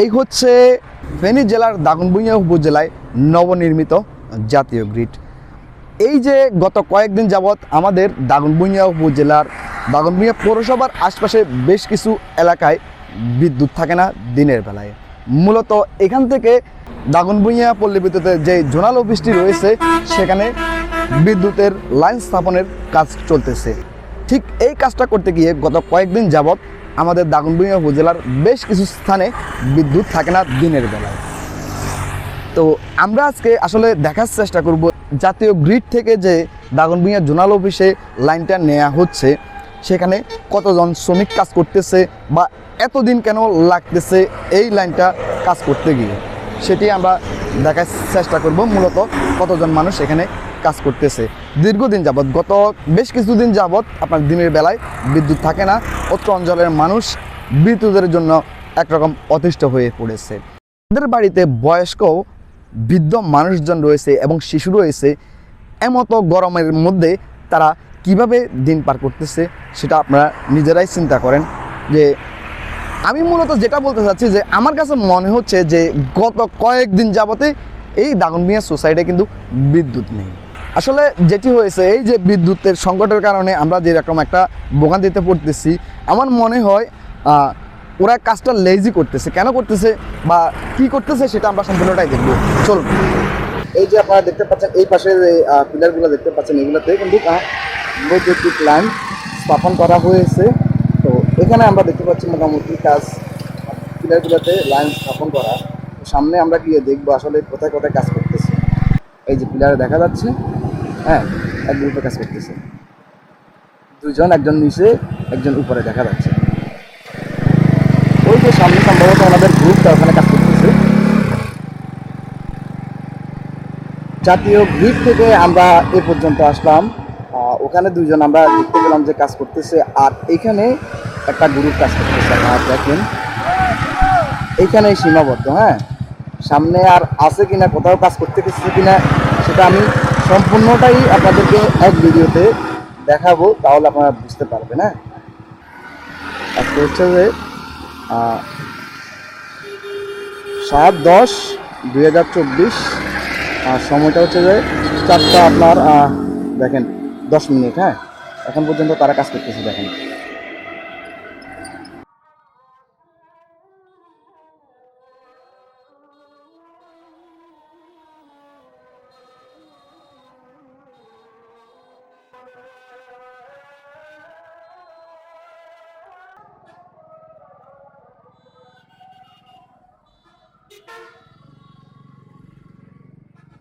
এই হচ্ছে ফেনী জেলার দাগনভূঞা উপজেলায় নবনির্মিত জাতীয় গ্রিড। এই যে গত কয়েকদিন যাবৎ আমাদের দাগনভূঞা উপজেলার, দাগনভূঞা পৌরসভার আশপাশে বেশ কিছু এলাকায় বিদ্যুৎ থাকে না দিনের বেলায়। মূলত এখান থেকে দাগনভূঞা পল্লী বিদ্যুতের যে জোনাল অফিসটি রয়েছে, সেখানে বিদ্যুতের লাইন স্থাপনের কাজ চলতেছে। ঠিক এই কাজটা করতে গিয়ে গত কয়েকদিন যাবৎ আমাদের দাগনভূঞা উপজেলার বেশ কিছু স্থানে বিদ্যুৎ থাকে না দিনের বেলায়। তো আমরা আজকে আসলে দেখার চেষ্টা করব জাতীয় গ্রিড থেকে যে দাগনভূঞা জোনাল অফিসে লাইনটা নেওয়া হচ্ছে, সেখানে কতজন শ্রমিক কাজ করতেছে বা এতদিন কেন লাগতেছে এই লাইনটা কাজ করতে গিয়ে, সেটি আমরা দেখার চেষ্টা করব। মূলত কতজন মানুষ এখানে কাজ করতেছে। দীর্ঘদিন যাবৎ, গত বেশ কিছুদিন যাবৎ আপনার দিনের বেলায় বিদ্যুৎ থাকে না, অত্র অঞ্চলের মানুষ বিদ্যুতের জন্য একরকম অতিষ্ঠ হয়ে পড়েছে। তাদের বাড়িতে বয়স্ক বৃদ্ধ মানুষজন রয়েছে এবং শিশু রয়েছে। এমত গরমের মধ্যে তারা কীভাবে দিন পার করতেছে, সেটা আপনারা নিজেরাই চিন্তা করেন। যে আমি মূলত যেটা বলতে চাচ্ছি যে, আমার কাছে মনে হচ্ছে যে, গত কয়েকদিন যাবতে এই দাগনমিয়া সোসাইটি কিন্তু বিদ্যুৎ নেই। আসলে যেটি হয়েছে, এই যে বিদ্যুতের সংকটের কারণে আমরা যেরকম একটা ভোগান্তিতে পড়তেছি, আমার মনে হয় ওরা কাজটা লেজি করতেছে। কেন করতেছে বা কি করতেছে সেটা আমরা সম্পূর্ণটাই দেখব। চলুন। এই যে আপনারা দেখতে পাচ্ছেন, এই পাশে যে পিলারগুলো দেখতে পাচ্ছেন, এগুলোতে কিন্তু বৈদ্যুতিক লাইন স্থাপন করা হয়েছে। তো এখানে আমরা দেখতে পাচ্ছি মোটামুটি কাজ, পিলারগুলোতে লাইন স্থাপন করা। সামনে আমরা গিয়ে দেখব আসলে কোথায় কোথায় কাজ করতেছে। এই যে পিলারে দেখা যাচ্ছে। হ্যাঁ এক গ্রুপে কাজ করতেছে। দুজন, একজন নিচে, একজন উপরে দেখা যাচ্ছে। ওই যে সামনে সম্ভবত আমাদের গ্রুপটা ওখানে কাজ করতেছে। জাতীয় গ্রিড থেকে আমরা এ পর্যন্ত আসলাম। ওখানে দুইজন আমরা দেখতে পেলাম যে কাজ করতেছে। আর এখানে একটা গ্রুপ কাজ করতেছে, আপনারা দেখেন। এইখানেই সীমাবদ্ধ হ্যাঁ। সামনে আর আছে কিনা, কোথাও কাজ করতে গেছে কিনা, সেটা আমি সম্পূর্ণটাই আপনাদেরকে এক ভিডিওতে দেখাবো, তাহলে আপনারা বুঝতে পারবেন হ্যাঁ? আজকে হচ্ছে যে সাত দশ দুই হাজার চব্বিশ আর সময়টা হচ্ছে যে চারটা আপনার দেখেন, দশ মিনিট হ্যাঁ? এখন পর্যন্ত তারা কাজ করতেছে, দেখেন।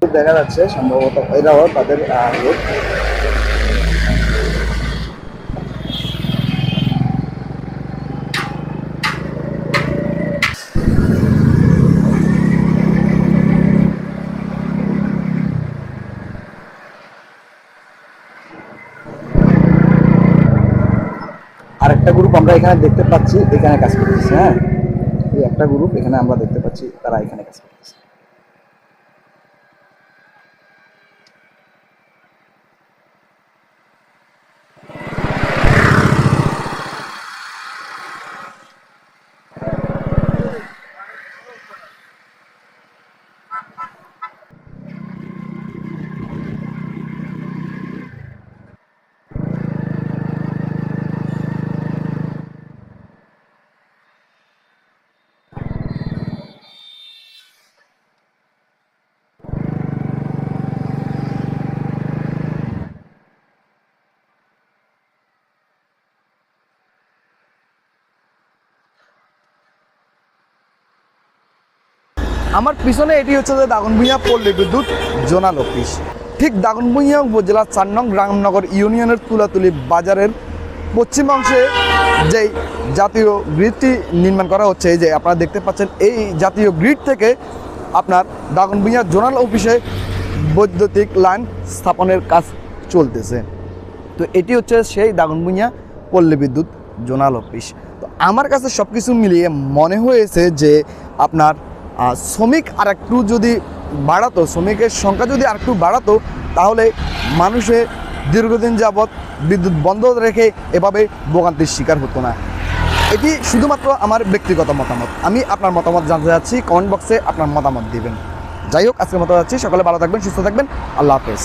দেখা যাচ্ছে সম্ভবত এরাও তাদের আহ, আরেকটা গ্রুপ আমরা এখানে দেখতে পাচ্ছি এখানে কাজ করতেছে হ্যাঁ। এই একটা গ্রুপ এখানে আমরা দেখতে পাচ্ছি তারা এখানে কাজ করতেছে। আমার পিছনে এটি হচ্ছে যে দাগনভূঞা পল্লী বিদ্যুৎ জোনাল অফিস। ঠিক দাগনভূঞা উপজেলার চার নং রামনগর ইউনিয়নের তুলাতুলি বাজারের পশ্চিমাংশে যেই জাতীয় গ্রিডটি নির্মাণ করা হচ্ছে, এই যে আপনারা দেখতে পাচ্ছেন, এই জাতীয় গ্রিড থেকে আপনার দাগনভূঞা জোনাল অফিসে বৈদ্যুতিক লাইন স্থাপনের কাজ চলতেছে। তো এটি হচ্ছে সেই দাগনভূঞা পল্লী বিদ্যুৎ জোনাল অফিস। তো আমার কাছে সব কিছু মিলিয়ে মনে হয়েছে যে আপনার শ্রমিক আর একটু যদি বাড়াতো, শ্রমিকের সংখ্যা যদি আর একটু বাড়াতো, তাহলে মানুষে দীর্ঘদিন যাবৎ বিদ্যুৎ বন্ধ রেখে এভাবে ভোগান্তির শিকার হতো না। এটি শুধুমাত্র আমার ব্যক্তিগত মতামত। আমি আপনার মতামত জানতে চাচ্ছি কমেন্ট বক্সে আপনার মতামত দিবেন। যাই হোক, আজকের মতো যাচ্ছি। সকালে ভালো থাকবেন, সুস্থ থাকবেন। আল্লাহ হাফেজ।